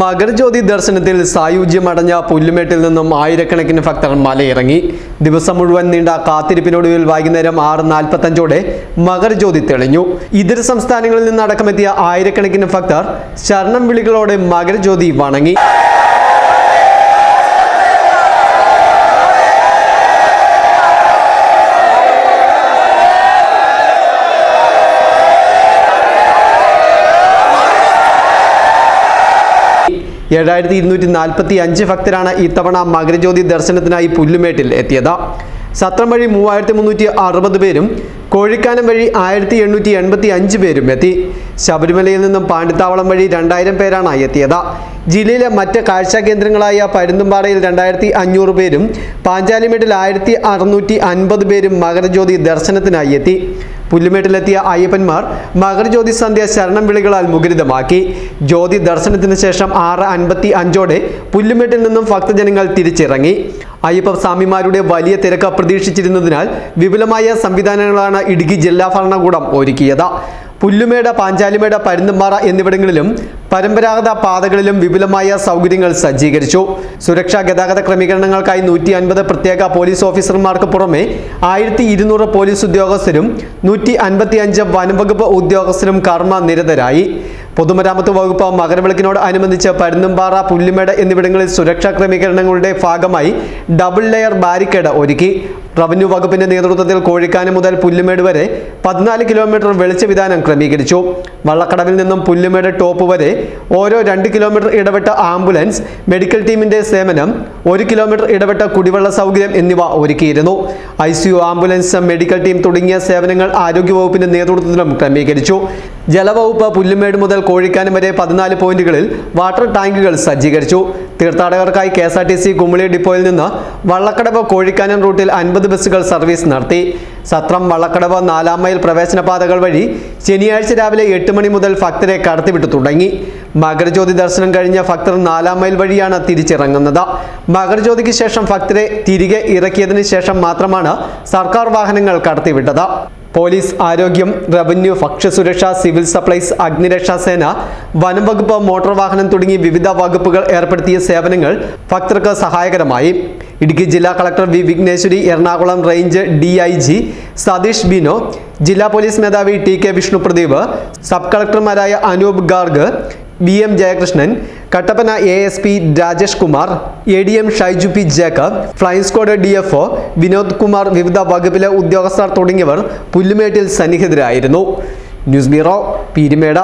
മകരജ്യോതി ദർശനത്തിൽ സായുജ്യമടഞ്ഞ പുല്ലുമേട്ടിൽ നിന്നും ആയിരക്കണക്കിന് ഭക്തർ മലയിറങ്ങി. ദിവസം മുഴുവൻ നീണ്ട കാത്തിരിപ്പിനൊടുവിൽ വൈകുന്നേരം ആറ് നാൽപ്പത്തഞ്ചോടെ മകരജ്യോതി തെളിഞ്ഞു. ഇതര സംസ്ഥാനങ്ങളിൽ നിന്നടക്കമെത്തിയ ആയിരക്കണക്കിന് ഭക്തർ ശരണം വിളികളോടെ മകരജ്യോതി വണങ്ങി. ഏഴായിരത്തി ഇരുന്നൂറ്റി നാൽപ്പത്തി അഞ്ച് ഭക്തരാണ് ഇത്തവണ മകരജ്യോതി ദർശനത്തിനായി പുല്ലുമേട്ടിൽ എത്തിയത്. സത്രം വഴി മൂവായിരത്തി മുന്നൂറ്റി അറുപത് പേരും കോഴിക്കാനം വഴി ആയിരത്തി എണ്ണൂറ്റി എൺപത്തി അഞ്ച് പേരും എത്തി. ശബരിമലയിൽ നിന്നും പാണ്ടിത്താവളം വഴി രണ്ടായിരം പേരാണ് എത്തിയത്. ജില്ലയിലെ മറ്റ് കാഴ്ചാ കേന്ദ്രങ്ങളായ പരുന്തുംപാറയിൽ രണ്ടായിരത്തി അഞ്ഞൂറ് പേരും പാഞ്ചാലിമേട്ടിൽ ആയിരത്തി അറുന്നൂറ്റി അൻപത് പേരും മകരജ്യോതി ദർശനത്തിനായി എത്തി. പുല്ലുമേട്ടിലെത്തിയ അയ്യപ്പന്മാർ മകരജ്യോതി സന്ധ്യ ശരണം വിളികളാൽ മുഖരിതമാക്കി. ജ്യോതി ദർശനത്തിന് ശേഷം ആറ് അൻപത്തി അഞ്ചോടെ പുല്ലുമേട്ടിൽ നിന്നും ഭക്തജനങ്ങൾ തിരിച്ചിറങ്ങി. അയ്യപ്പ സ്വാമിമാരുടെ വലിയ തിരക്ക് പ്രതീക്ഷിച്ചിരുന്നതിനാൽ വിപുലമായ സംവിധാനങ്ങളാണ് ഇടുക്കി ജില്ലാ ഭരണകൂടം ഒരുക്കിയത്. പുല്ലുമേട പാഞ്ചാലിമേട് പരുന്തമ്പാറ എന്നിവിടങ്ങളിലും പരമ്പരാഗത പാതകളിലും വിപുലമായ സൗകര്യങ്ങൾ സജ്ജീകരിച്ചു. സുരക്ഷാ ഗതാഗത ക്രമീകരണങ്ങൾക്കായി നൂറ്റി അൻപത് പ്രത്യേക പോലീസ് ഓഫീസർമാർക്ക് പുറമെ ആയിരത്തി ഇരുന്നൂറ് പോലീസ് ഉദ്യോഗസ്ഥരും നൂറ്റി അൻപത്തി അഞ്ച് വനംവകുപ്പ് ഉദ്യോഗസ്ഥരും കർമ്മ നിരതരായി. പൊതുമരാമത്ത് വകുപ്പ് മകരവിളക്കിനോട് അനുബന്ധിച്ച് പരുന്തുംപാറ പുല്ലുമേട് എന്നിവിടങ്ങളിൽ സുരക്ഷാ ക്രമീകരണങ്ങളുടെ ഭാഗമായി ഡബിൾ ലെയർ ബാരിക്കേഡ് ഒരുക്കി. റവന്യൂ വകുപ്പിന്റെ നേതൃത്വത്തിൽ കോഴിക്കാനം മുതൽ പുല്ലുമേട് വരെ പതിനാല് കിലോമീറ്റർ വെളിച്ച വിധാനം ക്രമീകരിച്ചു. വള്ളക്കടവിൽ നിന്നും പുല്ലുമേട് ടോപ്പ് വരെ ഓരോ രണ്ട് കിലോമീറ്റർ ഇടവിട്ട ആംബുലൻസ് മെഡിക്കൽ ടീമിന്റെ സേവനം ഒരു കിലോമീറ്റർ ഇടവിട്ട കുടിവെള്ള സൗകര്യം എന്നിവ ഒരുക്കിയിരുന്നു. ഐ ആംബുലൻസ് മെഡിക്കൽ ടീം തുടങ്ങിയ സേവനങ്ങൾ ആരോഗ്യവകുപ്പിന്റെ നേതൃത്വത്തിലും ക്രമീകരിച്ചു. ജലവകുപ്പ് പുല്ലുമേട് മുതൽ കോഴിക്കാനം വരെ പതിനാല് പോയിന്റുകളിൽ വാട്ടർ ടാങ്കുകൾ സജ്ജീകരിച്ചു. തീർത്ഥാടകർക്കായി K S R T C Kumily ഡിപ്പോയിൽ നിന്ന് വള്ളക്കടവ് കോഴിക്കാനം റൂട്ടിൽ അൻപത് ബസ്സുകൾ സർവീസ് നടത്തി. സത്രം വള്ളക്കടവ് നാലാം മൈൽ പ്രവേശന പാതകൾ വഴി ശനിയാഴ്ച രാവിലെ എട്ട് മണി മുതൽ ഭക്തരെ കടത്തിവിട്ടു തുടങ്ങി. മകരജ്യോതി ദർശനം കഴിഞ്ഞ ഭക്തർ നാലാം മൈൽ വഴിയാണ് തിരിച്ചിറങ്ങുന്നത്. മകരജ്യോതിക്ക് ശേഷം ഭക്തരെ തിരികെ ഇറക്കിയതിനു ശേഷം മാത്രമാണ് സർക്കാർ വാഹനങ്ങൾ കടത്തിവിട്ടത്. പോലീസ് ആരോഗ്യം റവന്യൂ ഭക്ഷ്യസുരക്ഷ സിവിൽ സപ്ലൈസ് അഗ്നിരക്ഷാ സേന വനം വകുപ്പ് മോട്ടോർ വാഹനം തുടങ്ങി വിവിധ വകുപ്പുകൾ ഏർപ്പെടുത്തിയ സേവനങ്ങൾ ഭക്തർക്ക് സഹായകരമായി. ഇടുക്കി ജില്ലാ collector V Vighneshwari Ernakulam range D I G Satheesh Bino ജില്ലാ പോലീസ് മേധാവി T K Vishnupradeep sub കളക്ടർമാരായ Anoop Garg V M Jayakrishnan Kattappana A S P Rajesh Kumar A D M Shaiju P Jacob flying squad D F O Vinod Kumar വിവിധ വകുപ്പിലെ ഉദ്യോഗസ്ഥർ തുടങ്ങിയവർ പുല്ലുമേട്ടിൽ സന്നിഹിതരായിരുന്നു. News bureau Peerumade.